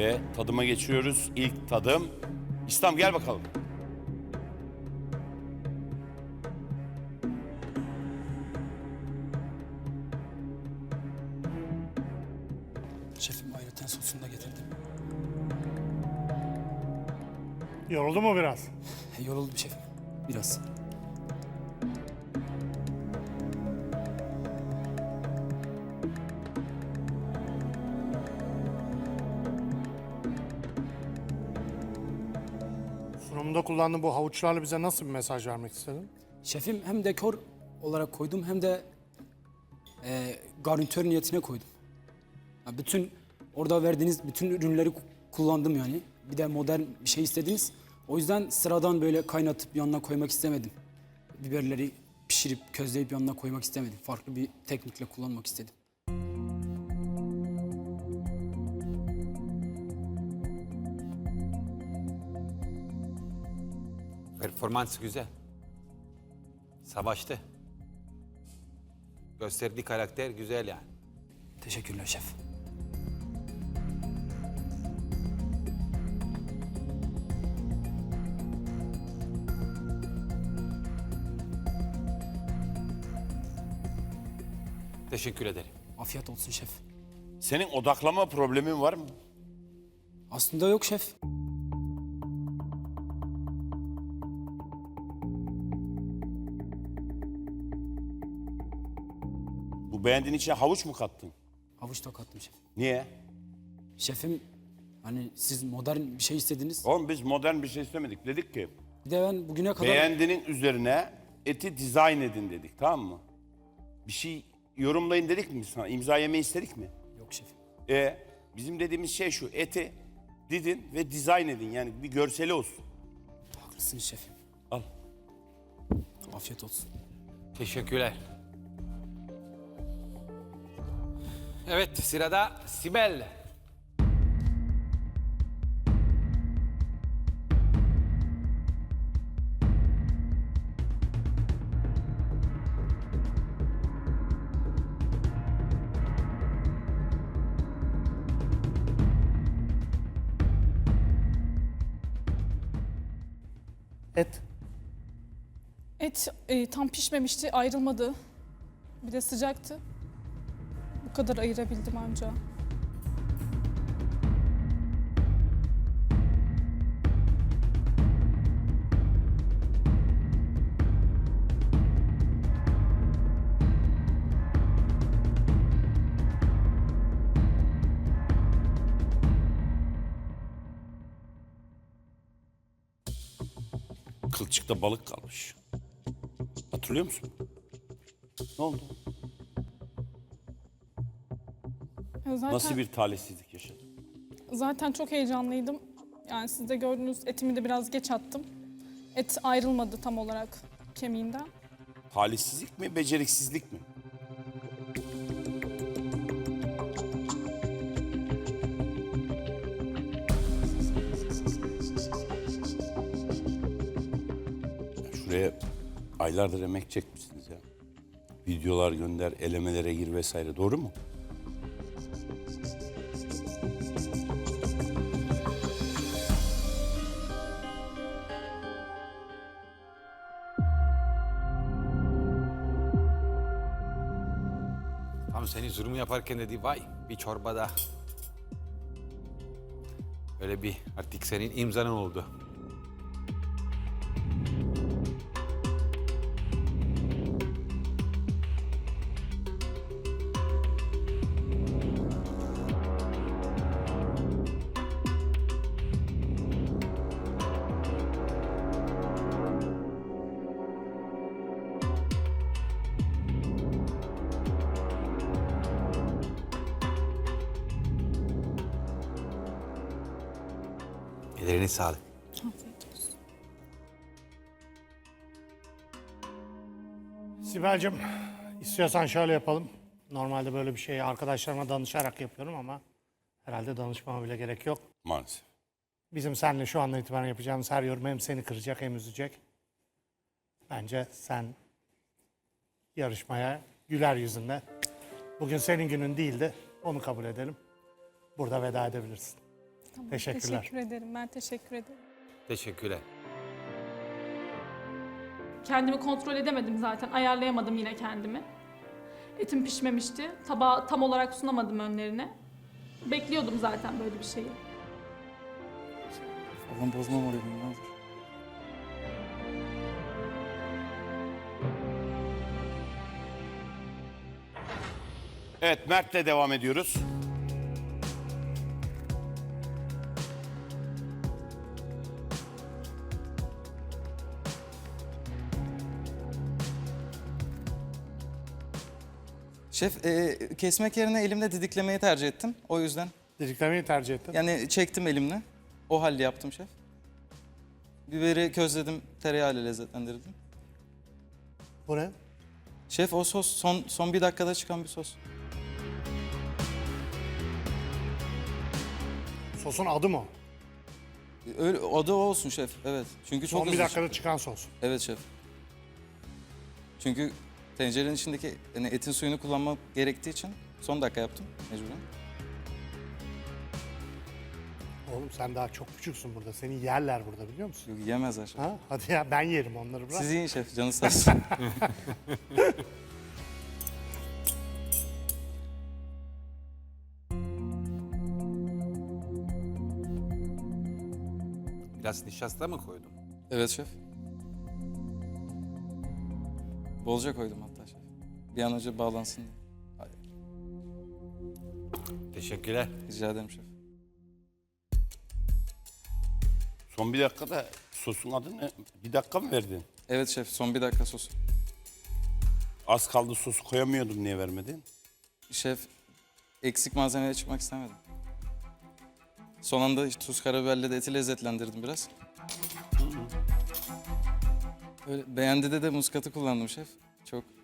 Ve tadıma geçiyoruz. İlk tadım. İslam gel bakalım. Şefim ayrıca sosunu da getirdim. Yoruldu mu biraz? Yoruldum şefim. Biraz. Sunumunda kullandığın bu havuçlarla bize nasıl bir mesaj vermek istedin? Şefim hem dekor olarak koydum hem de e, garnitör niyetine koydum. Ya bütün orada verdiğiniz bütün ürünleri ku- kullandım yani. Bir de modern bir şey istediniz. O yüzden sıradan böyle kaynatıp yanına koymak istemedim. Biberleri pişirip közleyip yanına koymak istemedim. Farklı bir teknikle kullanmak istedim. Performans güzel. Savaştı. Gösterdiği karakter güzel yani. Teşekkürler şef. Teşekkür ederim. Afiyet olsun şef. Senin odaklama problemin var mı? Aslında yok şef. Beğendiğin içine havuç mu kattın? Havuç da kattım şef. Niye? Şefim hani siz modern bir şey istediniz. Oğlum biz modern bir şey istemedik. Dedik ki Bir de ben bugüne kadar... beğendiğinin üzerine eti dizayn edin dedik tamam mı? Bir şey yorumlayın dedik mi sana? İmza yemeyi istedik mi? Yok şefim. E bizim dediğimiz şey şu eti didin ve dizayn edin yani bir görseli olsun. Haklısınız şefim. Al. Afiyet olsun. Teşekkürler. Evet sırada Sibel. Et. Et e, tam pişmemişti, ayrılmadı. Bir de sıcaktı. Bu kadar ayırabildim anca. Kılçıkta balık kalmış. Hatırlıyor musun? Ne oldu? Zaten, Nasıl bir talihsizlik yaşadın? Zaten çok heyecanlıydım. Yani siz de gördünüz etimi de biraz geç attım. Et ayrılmadı tam olarak kemiğinden. Talihsizlik mi, beceriksizlik mi? Ya Şuraya aylardır emek çekmişsiniz ya. Videolar gönder, elemelere gir vesaire. Doğru mu? Tam seni zoom yaparken dedi vay bir çorbada. Öyle bir artık senin imzanın oldu. Ellerine sağlık. Afiyet olsun. Sibel'cim istiyorsan şöyle yapalım. Normalde böyle bir şeyi arkadaşlarıma danışarak yapıyorum ama herhalde danışmama bile gerek yok. Maalesef. Bizim seninle şu andan itibaren yapacağımız her yorum hem seni kıracak hem üzecek. Bence sen yarışmaya güler yüzünle. Bugün senin günün değildi. Onu kabul edelim. Burada veda edebilirsin. Tamam, Teşekkürler. Teşekkür ederim. Ben teşekkür ederim. Teşekkürler. Kendimi kontrol edemedim zaten. Ayarlayamadım yine kendimi. Etim pişmemişti. Tabağı tam olarak sunamadım önlerine. Bekliyordum zaten böyle bir şeyi. Falan bozma moralimi ne olur. Evet Mert'le devam ediyoruz. Şef e, kesmek yerine elimle didiklemeyi tercih ettim. O yüzden Didiklemeyi tercih ettin. yani çektim elimle. O halde yaptım şef. Biberi közledim, tereyağıyla lezzetlendirdim. Bu ne? Şef o sos son son bir dakikada çıkan bir sos. Sosun adı mı? o? Öyle adı o olsun şef. Evet. Çünkü çok Son bir hızlı dakikada çıkan sos. Evet şef. Çünkü tencerenin içindeki yani etin suyunu kullanmak gerektiği için son dakika yaptım mecburen. Oğlum sen daha çok küçüksün burada. Seni yerler burada biliyor musun? Yok yemezler şef. Ha? Hadi ya ben yerim onları bırak. Siz yiyin şef canı sağ olsun. Biraz nişasta mı koydum? evet şef. Bolca koydum hatta. Bir an önce bağlansın diye. Teşekkürler. rica ederim şef. Son bir dakikada sosun adı ne? Bir dakika mı verdin? Evet şef son bir dakika sosu. Az kaldı sosu koyamıyordum niye vermedin? Şef eksik malzemeye çıkmak istemedim. Son anda işte tuz karabiberle de eti lezzetlendirdim biraz. Öyle, beğendi de de muskatı kullandım şef.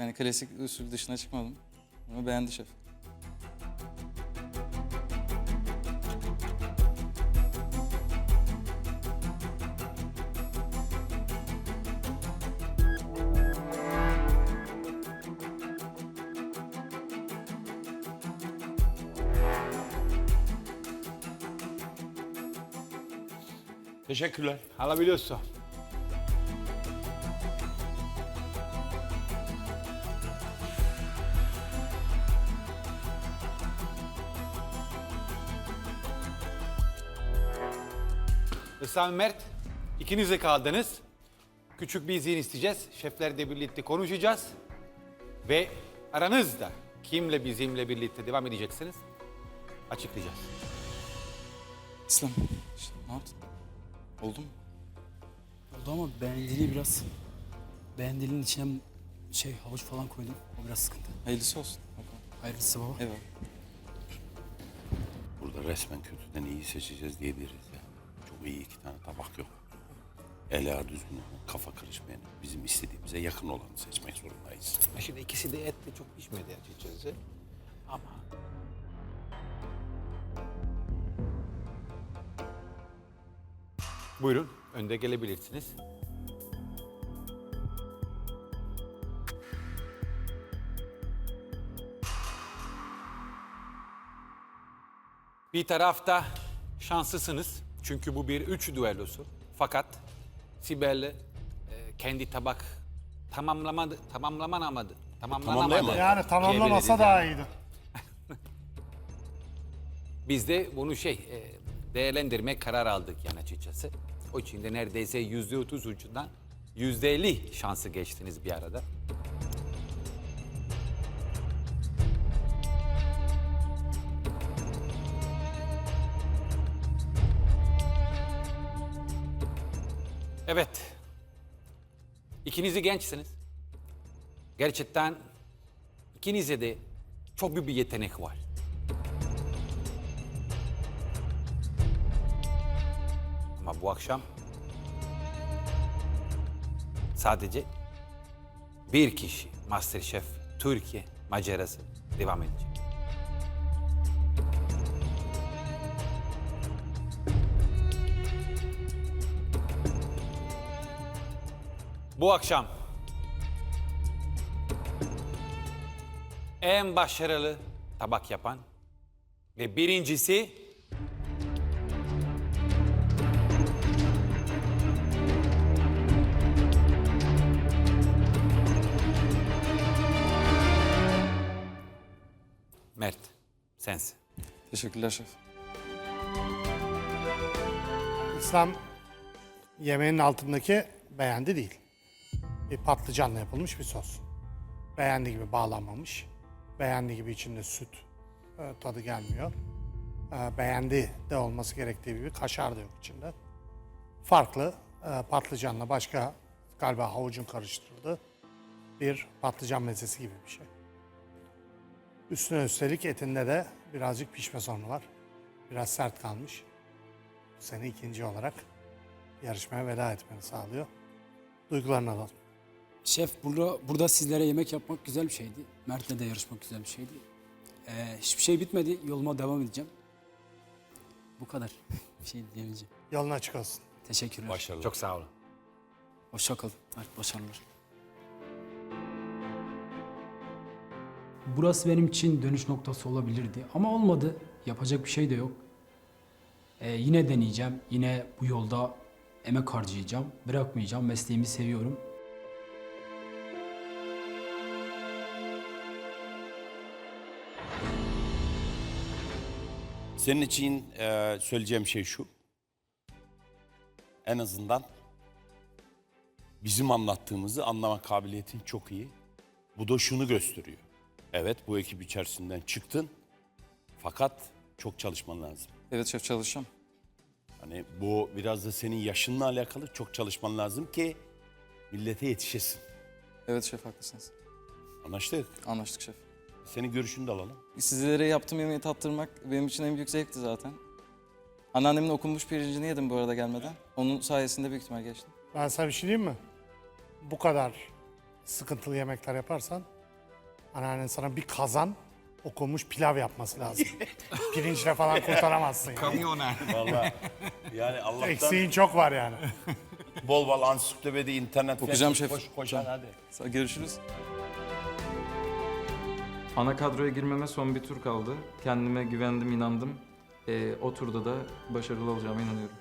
Yani klasik usul dışına çıkmadım. Ama beğendi şef. Teşekkürler. Alabiliyorsun. Hasan Mert, ikiniz de kaldınız. Küçük bir izin isteyeceğiz. Şeflerle birlikte konuşacağız. Ve aranızda kimle bizimle birlikte devam edeceksiniz açıklayacağız. İslam işte, ne yaptın? Oldu mu? Oldu ama beğendiliği biraz... Beğendiliğin içine şey havuç falan koydum. O biraz sıkıntı. Hayırlısı olsun. Bakalım. Hayırlısı baba. Eyvallah. Burada resmen kötüden iyi seçeceğiz diyebiliriz iyi iki tane tabak yok. El ayağı düzgün olan, kafa karışmayan, bizim istediğimize yakın olanı seçmek zorundayız. Şimdi ikisi de etle çok pişmedi açıkçası. Ama Buyurun, önde gelebilirsiniz. Bir tarafta şanslısınız çünkü bu bir üç düellosu. Fakat Sibel e, kendi tabak tamamlamadı, tamamlamanamadı. Tamamlanamadı. Tamamlayamadı. Yani tamamlamasa diyebiliriz daha yani. iyiydi. Biz de bunu şey e, değerlendirme karar aldık yani açıkçası. O için de neredeyse yüzde otuz ucundan yüzde elli şansı geçtiniz bir arada. Evet. İkiniz de gençsiniz. Gerçekten ikinize de çok büyük bir yetenek var. Ama bu akşam sadece bir kişi Masterchef Türkiye macerası devam edecek. Bu akşam en başarılı tabak yapan ve birincisi Mert sensin. Teşekkürler şef. İslam yemeğin altındaki beğendi değil. Bir patlıcanla yapılmış bir sos. Beğendi gibi bağlanmamış. Beğendi gibi içinde süt e, tadı gelmiyor. E, beğendi de olması gerektiği gibi kaşar da yok içinde. Farklı e, patlıcanla başka galiba havucun karıştırıldığı bir patlıcan mezesi gibi bir şey. Üstüne üstelik etinde de birazcık pişme sorunu var. Biraz sert kalmış. Seni ikinci olarak yarışmaya veda etmeni sağlıyor. Duygularını alalım. Şef burada, burada sizlere yemek yapmak güzel bir şeydi. Mert'le de yarışmak güzel bir şeydi. Ee, hiçbir şey bitmedi. Yoluma devam edeceğim. Bu kadar. bir şey diyemeyeceğim. Yolun açık olsun. Teşekkürler. Başarılı. Çok sağ olun. Hoşça kalın. Mert başarılar. Burası benim için dönüş noktası olabilirdi. Ama olmadı. Yapacak bir şey de yok. Ee, yine deneyeceğim. Yine bu yolda emek harcayacağım. Bırakmayacağım. Mesleğimi seviyorum. Senin için e, söyleyeceğim şey şu. En azından bizim anlattığımızı anlama kabiliyetin çok iyi. Bu da şunu gösteriyor. Evet bu ekip içerisinden çıktın. Fakat çok çalışman lazım. Evet şef çalışacağım. Hani bu biraz da senin yaşınla alakalı çok çalışman lazım ki millete yetişesin. Evet şef haklısınız. Anlaştık. Anlaştık şef. Senin görüşünü de alalım. Sizlere yaptığım yemeği tattırmak benim için en büyük zevkti zaten. Anneannemin okunmuş pirincini yedim bu arada gelmeden. Onun sayesinde büyük ihtimal geçtim. Ben sana bir şey diyeyim mi? Bu kadar sıkıntılı yemekler yaparsan anneannen sana bir kazan okunmuş pilav yapması lazım. Pirinçle falan kurtaramazsın. Yani. Vallahi yani Allah'tan Eksiğin çok var yani. bol bol ansiklopedi, internet Okuyacağım şef. koş, koşan hadi. Sağ- Görüşürüz. Ana kadroya girmeme son bir tur kaldı. Kendime güvendim, inandım. Ee, o turda da başarılı olacağıma inanıyorum.